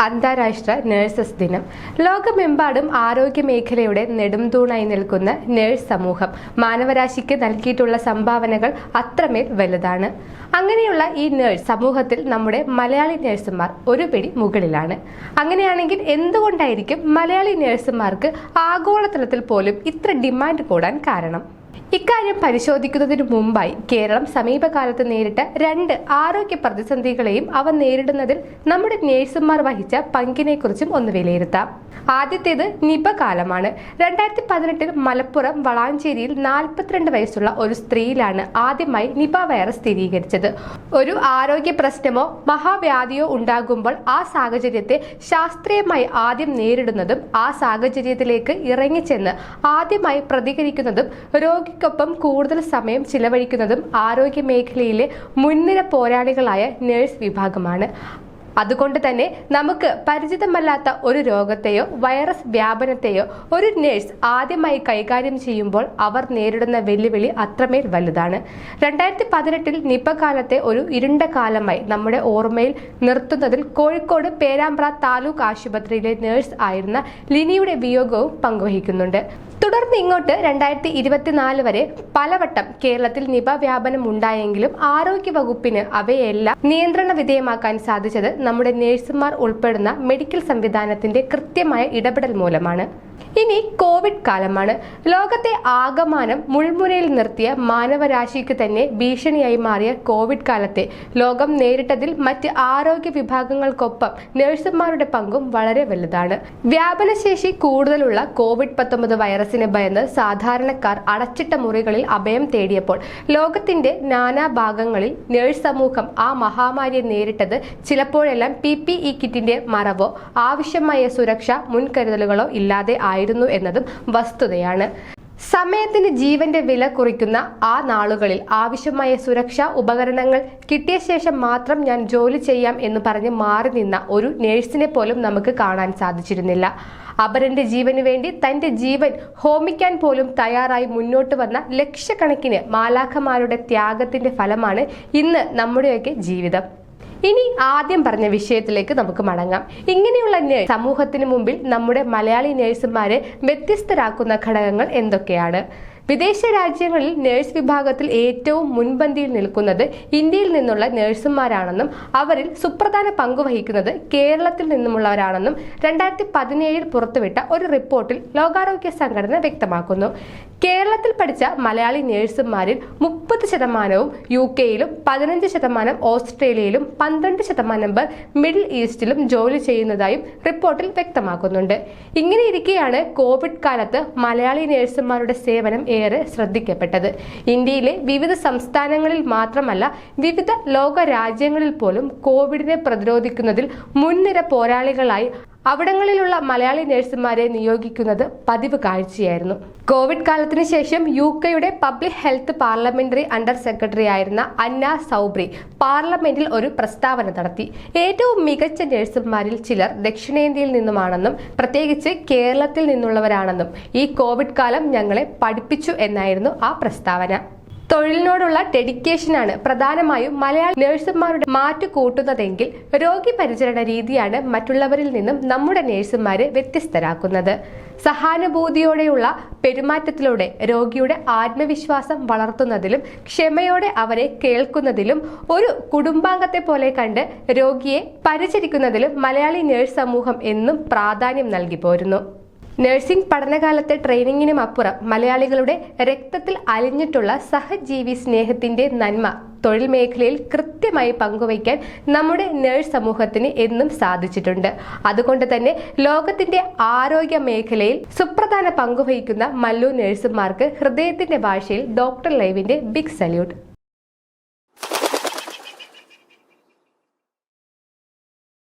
അന്താരാഷ്ട്ര നഴ്സസ് ദിനം. ലോകമെമ്പാടും ആരോഗ്യ മേഖലയുടെ നെടുംതൂണായി നിൽക്കുന്ന നഴ്സ് സമൂഹം മാനവരാശിക്ക് നൽകിയിട്ടുള്ള സംഭാവനകൾ അത്രമേൽ വലുതാണ്. അങ്ങനെയുള്ള ഈ നഴ്സ് സമൂഹത്തിൽ നമ്മുടെ മലയാളി നഴ്സുമാർ ഒരു പിടി മുകളിലാണ്. അങ്ങനെയാണെങ്കിൽ എന്തുകൊണ്ടായിരിക്കും മലയാളി നഴ്സുമാർക്ക് ആഗോളതലത്തിൽ പോലും ഇത്ര ഡിമാൻഡ് കൂടാൻ കാരണം? ഇക്കാര്യം പരിശോധിക്കുന്നതിന് മുമ്പായി കേരളം സമീപകാലത്ത് നേരിട്ട രണ്ട് ആരോഗ്യ പ്രതിസന്ധികളെയും അവ നേരിടുന്നതിൽ നമ്മുടെ നേഴ്സുമാർ വഹിച്ച പങ്കിനെക്കുറിച്ചും ഒന്ന് വിലയിരുത്താം. ആദ്യത്തേത് നിപ കാലമാണ് രണ്ടായിരത്തി പതിനെട്ടിൽ മലപ്പുറം വളാഞ്ചേരിയിൽ നാൽപ്പത്തിരണ്ട് വയസ്സുള്ള ഒരു സ്ത്രീയിലാണ് ആദ്യമായി നിപ വൈറസ് സ്ഥിരീകരിച്ചത്. ഒരു ആരോഗ്യ പ്രശ്നമോ മഹാവ്യാധിയോ ഉണ്ടാകുമ്പോൾ ആ സാഹചര്യത്തെ ശാസ്ത്രീയമായി ആദ്യം നേരിടുന്നതും ആ സാഹചര്യത്തിലേക്ക് ഇറങ്ങിച്ചെന്ന് ആദ്യമായി പ്രതികരിക്കുന്നതും രോഗിക്കൊപ്പം കൂടുതൽ സമയം ചിലവഴിക്കുന്നതും ആരോഗ്യ മേഖലയിലെ മുൻനിര പോരാളികളായ നഴ്സ് വിഭാഗമാണ്. അതുകൊണ്ട് തന്നെ നമുക്ക് പരിചിതമല്ലാത്ത ഒരു രോഗത്തെയോ വൈറസ് വ്യാപനത്തെയോ ഒരു നേഴ്സ് ആദ്യമായി കൈകാര്യം ചെയ്യുമ്പോൾ അവർ നേരിടുന്ന വെല്ലുവിളി അത്രമേൽ വലുതാണ്. രണ്ടായിരത്തി പതിനെട്ടിൽ നിപ കാലത്തെ ഒരു ഇരുണ്ട കാലമായി നമ്മുടെ ഓർമ്മയിൽ നിർത്തുന്നതിൽ കോഴിക്കോട് പേരാമ്പ്ര താലൂക്ക് ആശുപത്രിയിലെ നേഴ്സ് ആയിരുന്ന ലിനിയുടെ വിയോഗവും പങ്കുവഹിക്കുന്നുണ്ട്. തുടർന്ന് ഇങ്ങോട്ട് രണ്ടായിരത്തി ഇരുപത്തിനാല് വരെ പലവട്ടം കേരളത്തിൽ നിപ വ്യാപനം ഉണ്ടായെങ്കിലും ആരോഗ്യ വകുപ്പിന് അവയെല്ലാം നിയന്ത്രണ വിധേയമാക്കാൻ സാധിച്ചത് നമ്മുടെ നഴ്സുമാർ ഉൾപ്പെടുന്ന മെഡിക്കൽ സംവിധാനത്തിന്റെ കൃത്യമായ ഇടപെടൽ മൂലമാണ്. ഇനി കോവിഡ് കാലമാണ്. ലോകത്തെ ആകമാനം മുൾമുനയിൽ നിർത്തിയ മാനവരാശിക്ക് തന്നെ ഭീഷണിയായി മാറിയ കോവിഡ് കാലത്തെ ലോകം നേരിട്ടതിൽ മറ്റ് ആരോഗ്യ വിഭാഗങ്ങൾക്കൊപ്പം നഴ്സുമാരുടെ പങ്കും വളരെ വലുതാണ്. വ്യാപനശേഷി കൂടുതലുള്ള കോവിഡ് പത്തൊമ്പത് വൈറസിനെ ഭയന്ന് സാധാരണക്കാർ അടച്ചിട്ട മുറികളിൽ അഭയം തേടിയപ്പോൾ ലോകത്തിന്റെ നാനാഭാഗങ്ങളിൽ നഴ്സ് സമൂഹം ആ മഹാമാരിയെ നേരിട്ടത് ചിലപ്പോഴെല്ലാം പി പി ഇ കിറ്റിന്റെ മറവോ ആവശ്യമായ സുരക്ഷ മുൻകരുതലുകളോ ഇല്ലാതെ ആയിരുന്നു. എന്നതും വസ്തുതയാണ്. സമയത്തിന് ജീവന്റെ വില കുറിക്കുന്ന ആ നാളുകളിൽ ആവശ്യമായ സുരക്ഷാ ഉപകരണങ്ങൾ കിട്ടിയ ശേഷം മാത്രം ഞാൻ ജോലി ചെയ്യാം എന്ന് പറഞ്ഞ് മാറി നിന്ന ഒരു നേഴ്സിനെ പോലും നമുക്ക് കാണാൻ സാധിച്ചിരുന്നില്ല. അപരന്റെ ജീവന് വേണ്ടി തന്റെ ജീവൻ ഹോമിക്കാൻ പോലും തയ്യാറായി മുന്നോട്ട് വന്ന ലക്ഷക്കണക്കിന് മാലാഖമാരുടെ ത്യാഗത്തിന്റെ ഫലമാണ് ഇന്ന് നമ്മുടെയൊക്കെ ജീവിതം. ഇനി ആദ്യം പറഞ്ഞ വിഷയത്തിലേക്ക് നമുക്ക് മടങ്ങാം. ഇങ്ങനെയുള്ള സമൂഹത്തിന് മുമ്പിൽ നമ്മുടെ മലയാളി നേഴ്സുമാരെ വ്യത്യസ്തരാക്കുന്ന ഘടകങ്ങൾ എന്തൊക്കെയാണ്? വിദേശ രാജ്യങ്ങളിൽ നഴ്സ് വിഭാഗത്തിൽ ഏറ്റവും മുൻപന്തിയിൽ നിൽക്കുന്നത് ഇന്ത്യയിൽ നിന്നുള്ള നഴ്സുമാരാണെന്നും അവരിൽ സുപ്രധാന പങ്ക് വഹിക്കുന്നത് കേരളത്തിൽ നിന്നുമുള്ളവരാണെന്നും രണ്ടായിരത്തി പതിനേഴിൽ പുറത്തുവിട്ട ഒരു റിപ്പോർട്ടിൽ ലോകാരോഗ്യ സംഘടന വ്യക്തമാക്കുന്നു. കേരളത്തിൽ പഠിച്ച മലയാളി നഴ്സുമാരിൽ മുപ്പത് ശതമാനവും യു കെയിലും പതിനഞ്ച് ശതമാനം ഓസ്ട്രേലിയയിലും പന്ത്രണ്ട് ശതമാനം പേർ മിഡിൽ ഈസ്റ്റിലും ജോലി ചെയ്യുന്നതായും റിപ്പോർട്ടിൽ വ്യക്തമാക്കുന്നുണ്ട്. ഇങ്ങനെയിരിക്കെയാണ് കോവിഡ് കാലത്ത് മലയാളി നഴ്സുമാരുടെ സേവനം ഏറെ ശ്രദ്ധിക്കപ്പെട്ടത്. ഇന്ത്യയിലെ വിവിധ സംസ്ഥാനങ്ങളിൽ മാത്രമല്ല വിവിധ ലോക രാജ്യങ്ങളിൽ പോലും കോവിഡിനെ പ്രതിരോധിക്കുന്നതിൽ മുൻനിര പോരാളികളായി അവിടങ്ങളിലുള്ള മലയാളി നഴ്സുമാരെ നിയോഗിക്കുന്നത് പതിവ് കാഴ്ചയായിരുന്നു. കോവിഡ് കാലത്തിന് ശേഷം യു കെയുടെ public health parliamentary under secretary ആയിരുന്ന അന്ന സൗബ്രി പാർലമെന്റിൽ ഒരു പ്രസ്താവന നടത്തി. ഏറ്റവും മികച്ച നഴ്സുമാരിൽ ചിലർ ദക്ഷിണേന്ത്യയിൽ നിന്നുമാണെന്നും പ്രത്യേകിച്ച് കേരളത്തിൽ നിന്നുള്ളവരാണെന്നും ഈ കോവിഡ് കാലം ഞങ്ങളെ പഠിപ്പിച്ചു എന്നായിരുന്നു ആ പ്രസ്താവന. തൊഴിലിനോടുള്ള ഡെഡിക്കേഷനാണ് പ്രധാനമായും മലയാളി നഴ്സുമാരുടെ മാറ്റു കൂട്ടുന്നതെങ്കിൽ രോഗി പരിചരണ രീതിയാണ് മറ്റുള്ളവരിൽ നിന്നും നമ്മുടെ നഴ്സുമാരെ വ്യത്യസ്തരാക്കുന്നത്. സഹാനുഭൂതിയോടെയുള്ള പെരുമാറ്റത്തിലൂടെ രോഗിയുടെ ആത്മവിശ്വാസം വളർത്തുന്നതിലും ക്ഷമയോടെ അവരെ കേൾക്കുന്നതിലും ഒരു കുടുംബാംഗത്തെ പോലെ കണ്ട് രോഗിയെ പരിചരിക്കുന്നതിലും മലയാളി നഴ്സ് സമൂഹം എന്നും പ്രാധാന്യം നൽകി പോരുന്നു. നഴ്സിംഗ് പഠനകാലത്തെ ട്രെയിനിങ്ങിനും അപ്പുറം മലയാളികളുടെ രക്തത്തിൽ അലിഞ്ഞിട്ടുള്ള സഹജീവി സ്നേഹത്തിന്റെ നന്മ തൊഴിൽ മേഖലയിൽ കൃത്യമായി പങ്കുവയ്ക്കാൻ നമ്മുടെ നഴ്സ് സമൂഹത്തിന് എന്നും സാധിച്ചിട്ടുണ്ട്. അതുകൊണ്ട് തന്നെ ലോകത്തിന്റെ ആരോഗ്യ മേഖലയിൽ സുപ്രധാന പങ്കുവഹിക്കുന്ന മല്ലു നഴ്സുമാർക്ക് ഹൃദയത്തിന്റെ ഭാഷയിൽ ഡോക്ടർ ലൈവിന്റെ ബിഗ് സല്യൂട്ട്